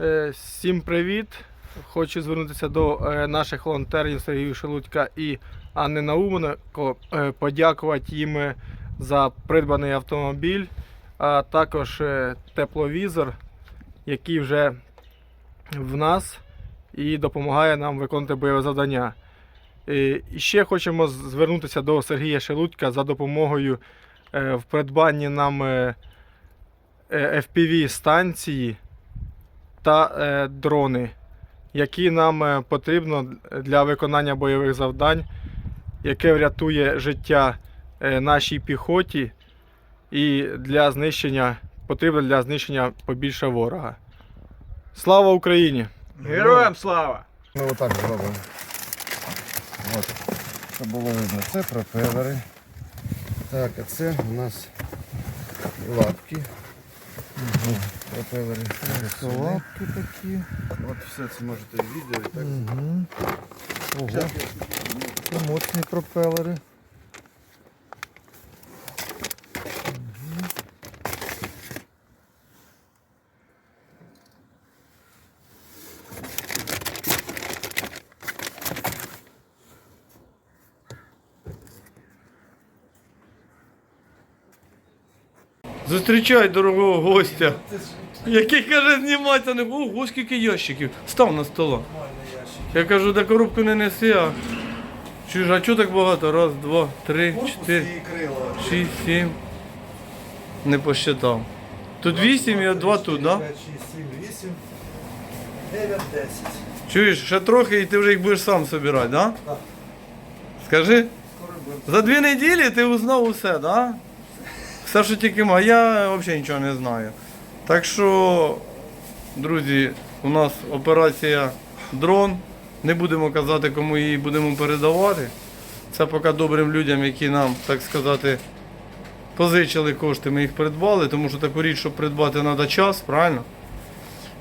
Е, Всім привіт! Хочу звернутися до е, наших волонтерів Сергія Шелудька і Анни Науменко, е, подякувати їм за придбаний автомобіль, а також тепловізор, який вже в нас і допомагає нам виконувати бойове завдання. І ще хочемо звернутися до Сергія Шелудька за допомогою в придбанні нам FPV станції та е, дрони, які нам е, потрібно для виконання бойових завдань, яке врятує життя е, нашій піхоті і для знищення потрібно для знищення побільше ворога. Слава Україні! Героям слава! Ми отак зробимо. От, щоб було видно. Це пропелери. Так, а це у нас лапки. Пропелери. Це лапки такі. От все це можете в відео і так. Угу. Ого. Це моцні пропелери. Зустрічай дорогого гостя. Який каже, зніматися не Ого, скільки ящиків. Став на стола. Я кажу, де коробку не неси, а. Чуєш, а чого так багато? Раз, два, три, чотири, шість, сім. Не посчитав. Тут вісім і два тут, да? 5, 6, 7, 8, 9, 10. Чуєш, ще трохи і ти вже їх будеш сам собирати, да? Скажи. За дві неділі ти узнав усе, да? Все, що тільки мав. Я взагалі нічого не знаю. Так що, друзі, у нас операція дрон. Не будемо казати, кому її будемо передавати. Це поки добрим людям, які нам, так сказати, позичили кошти, ми їх придбали, тому що таку річ, щоб придбати, треба час, правильно?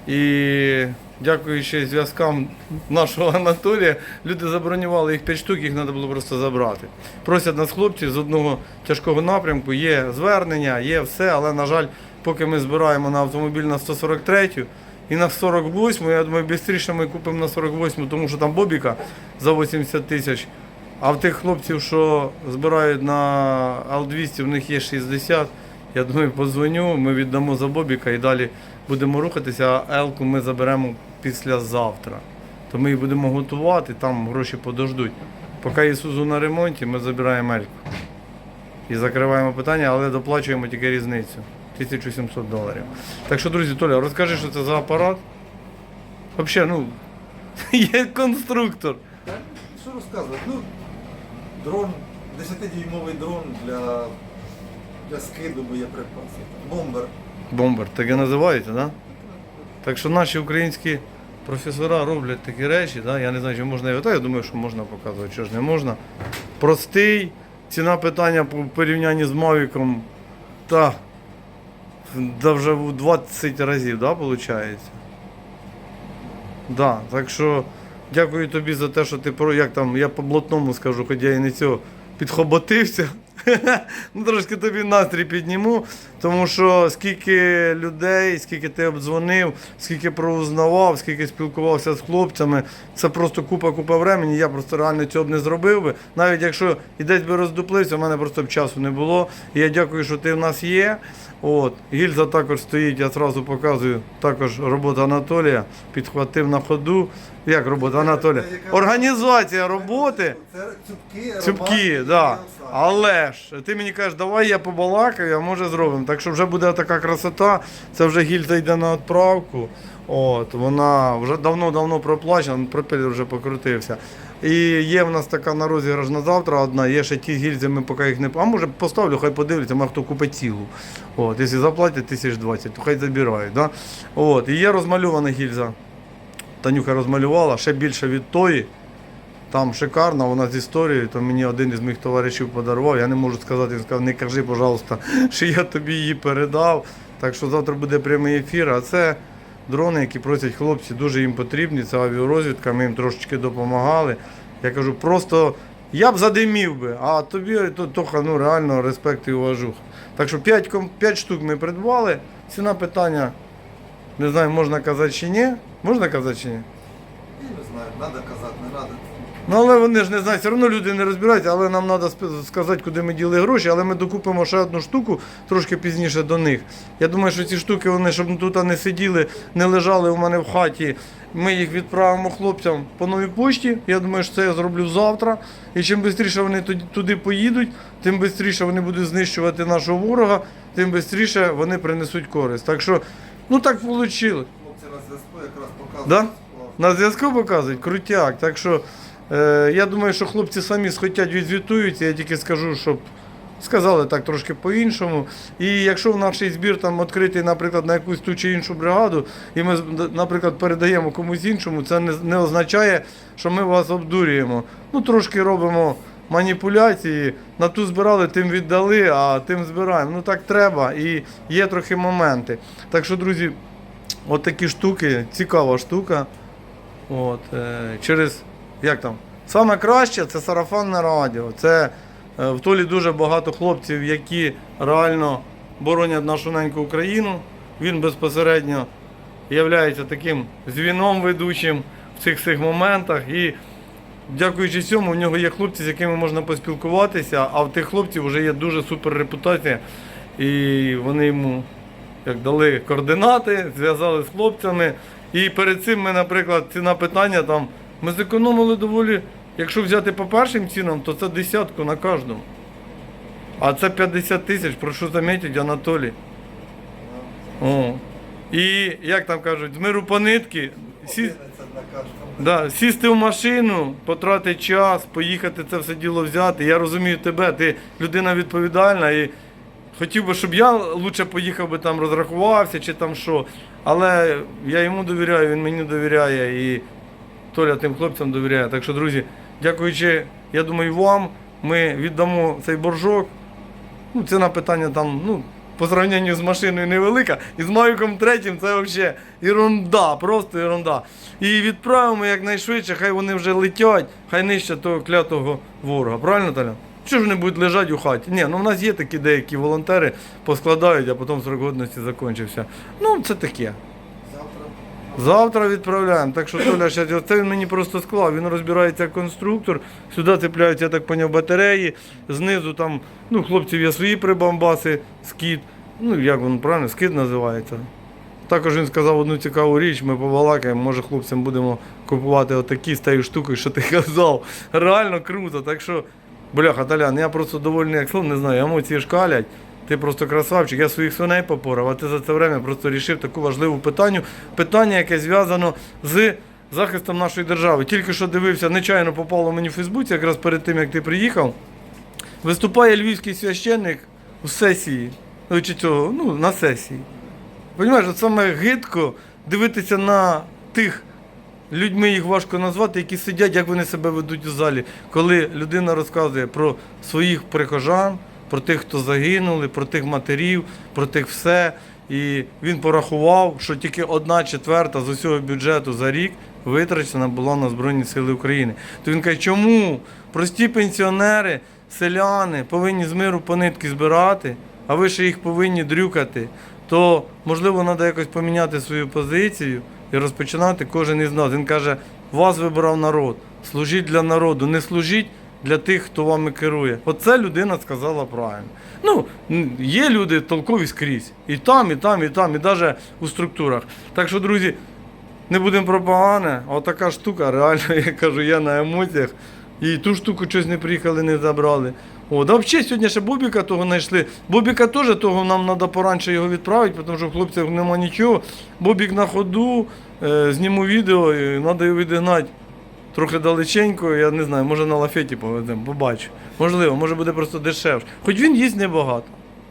І дякуючи зв'язкам нашого Анатолія, люди забронювали їх 5 штук, їх треба було просто забрати. Просять нас хлопці з одного тяжкого напрямку, є звернення, є все, але, на жаль, поки ми збираємо на автомобіль на 143-ю, і на 48-му, я думаю, швидше ми купимо на 48-му, тому що там Бобіка за 80 тисяч. А в тих хлопців, що збирають на Л-200, в них є 60. Я думаю, подзвоню, ми віддамо за Бобіка і далі будемо рухатися, а Елку ми заберемо післязавтра. То ми її будемо готувати, там гроші подождуть. Поки Ісузу на ремонті, ми забираємо Ельку. І закриваємо питання, але доплачуємо тільки різницю. 1700 доларів. Так що, друзі, Толя, розкажи, що це за апарат. Взагалі, ну, є конструктор. Що розказувати? Ну, дрон, 10-дюймовий дрон для, для скиду боєприпасів. Бомбер. Бомбер, так і називається, да? Так що наші українські професора роблять такі речі, да? я не знаю, чи можна його. Та я думаю, що можна показувати, що ж не можна. Простий, ціна питання по порівнянні з Мавіком, та, да вже в 20 разів, да, виходить? Да, так що дякую тобі за те, що ти про як там, я по блатному скажу, хоч я і не цього підхоботився. ну, трошки тобі настрій підніму, тому що скільки людей, скільки ти обдзвонив, скільки проузнавав, скільки спілкувався з хлопцями, це просто купа-купа времені. Я просто реально цього б не зробив би. Навіть якщо і десь би роздуплився, в мене просто б часу не було. І я дякую, що ти в нас є. От. Гільза також стоїть, я одразу показую. Також робота Анатолія. Підхватив на ходу. Як робота Анатолія? Організація роботи. Це Цюбки. Да. Але ж ти мені кажеш, давай я побалакаю, а може зробимо. Так що вже буде така красота. Це вже гільза йде на відправку. От, вона вже давно-давно проплачена, пропелер вже покрутився. І є в нас така на розіграш на завтра одна, є ще ті гільзи, ми поки їх не. А може поставлю, хай подивляться, може хто купить цілу. От, якщо заплатять тисяч двадцять, то хай забирають. Да? От, і є розмальована гільза. Танюха розмалювала, ще більше від тої. Там шикарна, вона з історією, то мені один із моїх товаришів подарував. Я не можу сказати, він сказав, не кажи, пожалуйста, що я тобі її передав. Так що завтра буде прямий ефір. А це дрони, які просять хлопці, дуже їм потрібні. Це авіарозвідка, ми їм трошечки допомагали. Я кажу, просто я б задимів би, а тобі то, Тоха, ну реально респект і уважуха. Так що 5, 5 штук ми придбали. Ціна питання Не знаю, можна казати чи ні. Можна казати чи ні? Не знаю, треба казати. Ну але вони ж не знають, все одно люди не розбираються, але нам треба сказати, куди ми діли гроші, але ми докупимо ще одну штуку трошки пізніше до них. Я думаю, що ці штуки, вони, щоб тут не сиділи, не лежали у мене в хаті. Ми їх відправимо хлопцям по новій пошті. Я думаю, що це я зроблю завтра. І чим швидше вони туди- туди поїдуть, тим швидше вони будуть знищувати нашого ворога, тим швидше вони принесуть користь. Так що, ну так вийшло. Хлопці на зв'язку якраз показують. Да? На зв'язку показують, крутяк. Так що е, я думаю, що хлопці самі схотять відзвітуються, я тільки скажу, щоб сказали так трошки по-іншому. І якщо в наш збір там відкритий, наприклад, на якусь ту чи іншу бригаду, і ми, наприклад, передаємо комусь іншому, це не, не означає, що ми вас обдурюємо. Ну, трошки робимо. Маніпуляції на ту збирали, тим віддали, а тим збираємо. Ну так треба. І є трохи моменти. Так що, друзі, от такі штуки, цікава штука. От, е, через, як там, саме краще це сарафанне радіо. Це е, в Толі дуже багато хлопців, які реально боронять нашу неньку Україну. Він безпосередньо є таким звіном ведучим в цих всіх моментах. І дякуючи цьому, у нього є хлопці, з якими можна поспілкуватися, а в тих хлопців вже є дуже супер репутація. І вони йому як дали координати, зв'язали з хлопцями. І перед цим ми, наприклад, ціна питання там, ми зекономили доволі, якщо взяти по першим цінам, то це десятку на кожному. А це 50 тисяч, прошу замітити, Анатолій. О. І як там кажуть, з миру по нитки, сі... Да, сісти в машину, потратити час, поїхати це все діло взяти. Я розумію тебе, ти людина відповідальна і хотів би, щоб я лучше поїхав би там, розрахувався чи там що. Але я йому довіряю, він мені довіряє і Толя тим хлопцям довіряє. Так що, друзі, дякуючи, я думаю, вам, ми віддамо цей боржок. Ну, ціна питання там, ну, по сравненню з машиною невелика. І з Мавіком третім це взагалі ерунда, просто ерунда. І відправимо якнайшвидше, хай вони вже летять, хай нижче того клятого ворога. Правильно, Таля? Що ж вони будуть лежати у хаті? Ні, ну в нас є такі деякі волонтери, поскладають, а потім срок годності закінчився. Ну, це таке. Завтра. Відправляємо. Так що Толя, щас, це він мені просто склав. Він розбирається як конструктор. Сюди цепляються, я так поняв, батареї. Знизу там, ну, хлопців є свої прибамбаси, скид. Ну, як воно правильно, скид називається. Також він сказав одну цікаву річ, ми побалакаємо, може хлопцям будемо купувати отакі з тією штукою, що ти казав. Реально круто. Так що, бляха, Талян, я просто довольний, як слон, не знаю, емоції шкалять. Ти просто красавчик, я своїх свиней попорав, а ти за це время просто рішив таку важливу питанню. Питання, яке зв'язано з захистом нашої держави. Тільки що дивився, нечайно попало мені в Фейсбуці, якраз перед тим, як ти приїхав. Виступає львівський священник у сесії, ну, чи цього, ну, на сесії. Понімаєш, от саме гидко дивитися на тих людьми, їх важко назвати, які сидять, як вони себе ведуть у залі, коли людина розказує про своїх прихожан, про тих, хто загинули, про тих матерів, про тих все. І він порахував, що тільки одна четверта з усього бюджету за рік витрачена була на Збройні Сили України. То він каже, чому прості пенсіонери, селяни повинні з миру по нитки збирати, а ви ще їх повинні дрюкати, то можливо треба якось поміняти свою позицію і розпочинати кожен із нас. Він каже, вас вибирав народ, служіть для народу, не служіть для тих, хто вами керує. Оце людина сказала правильно. Ну, є люди толкові скрізь. І там, і там, і там, і навіть у структурах. Так що, друзі, не будемо про погане, а така штука, реально, я кажу, я на емоціях. І ту штуку щось не приїхали, не забрали. От, а взагалі сьогодні ще Бобіка того знайшли. Бобіка теж того нам треба поранше його відправити, тому що в хлопців нема нічого. Бобік на ходу, е, зніму відео, треба його відігнати трохи далеченько, я не знаю, може на лафеті повеземо, побачу. Можливо, може буде просто дешевше. Хоч він їсть небагато.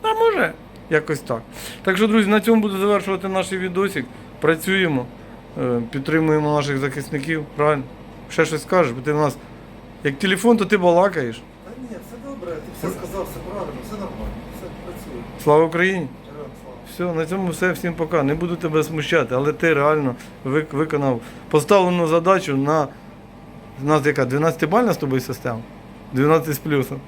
А може, якось так. Так що, друзі, на цьому буду завершувати наш відосик. Працюємо, е, підтримуємо наших захисників. Правильно? Ще щось скажеш, бо ти в нас як телефон, то ти балакаєш. Та ні, все добре, ти все сказав, все правильно, все нормально, все працює. Слава Україні! Все, на цьому все. Всім пока. Не буду тебе смущати, але ти реально виконав поставлену задачу на. У нас яка 12-бальна з тобою система? 12 з плюсом.